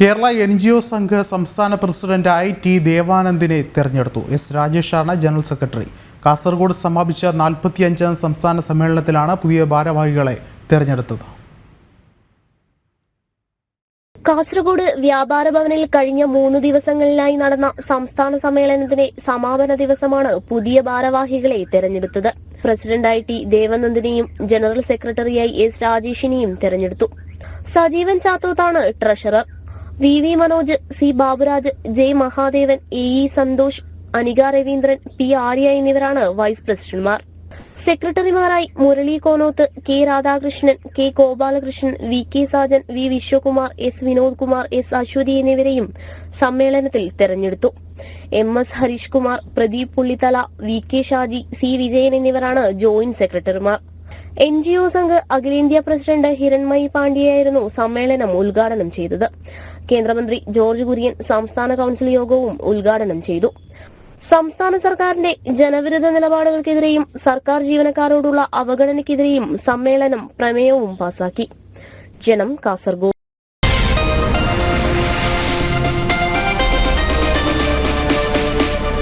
Kerala N G O Sangh സംസ്ഥാന പ്രസിഡന്റായി T ദേവാനന്ദിനെ തിരഞ്ഞെടുത്തു. എസ് രാജേഷാണ് ജനറൽ സെക്രട്ടറി. കാസർഗോഡ് സമാപിച്ച നാൽപ്പത്തിയഞ്ചാം സംസ്ഥാന സമ്മേളനത്തിലാണ് പുതിയ ഭാരവാഹികളെ തെരഞ്ഞെടുത്തത്. കാസർഗോഡ് വ്യാപാര ഭവനിൽ കഴിഞ്ഞ മൂന്ന് ദിവസങ്ങളിലായി നടന്ന സംസ്ഥാന സമ്മേളനത്തിന്റെ സമാപന ദിവസമാണ് പുതിയ ഭാരവാഹികളെ തെരഞ്ഞെടുത്തത്. പ്രസിഡന്റായി ടി ദേവനന്ദിനെയും ജനറൽ സെക്രട്ടറിയായി എസ് രാജേഷിനെയും തെരഞ്ഞെടുത്തു. Sajeevan ചാത്തോത്താണ് treasurer. V V Manoj C Baburaj J Mahadevan A E Santhosh Anika Raveendran P Arya എന്നിവരാണ് വൈസ് പ്രസിഡന്റുമാർ. സെക്രട്ടറിമാരായി Murali Konoth K Radhakrishnan K Gopalakrishnan V K Sajan V Viswakumar S Vinod Kumar S Aswathy എന്നിവരെയും സമ്മേളനത്തിൽ തെരഞ്ഞെടുത്തു. M S Harish Kumar Pradeep Pullithala V K Shaji C Vijayan എന്നിവരാണ് joint സെക്രട്ടറിമാർ. N G O Sangh അഖിലേന്ത്യാ president Hiranmayi പാണ്ഡ്യയായിരുന്നു സമ്മേളനം ഉദ്ഘാടനം ചെയ്തത്. കേന്ദ്രമന്ത്രി ജോർജ് കുര്യൻ സംസ്ഥാന കൌൺസിൽ യോഗവും ഉദ്ഘാടനം ചെയ്തു. സംസ്ഥാന സർക്കാരിന്റെ ജനവിരുദ്ധ നിലപാടുകൾക്കെതിരെയും സർക്കാർ ജീവനക്കാരോടുള്ള അവഗണനയ്ക്കെതിരെയും സമ്മേളനം പ്രമേയവും പാസാക്കി. ജനം കാസർഗോഡ്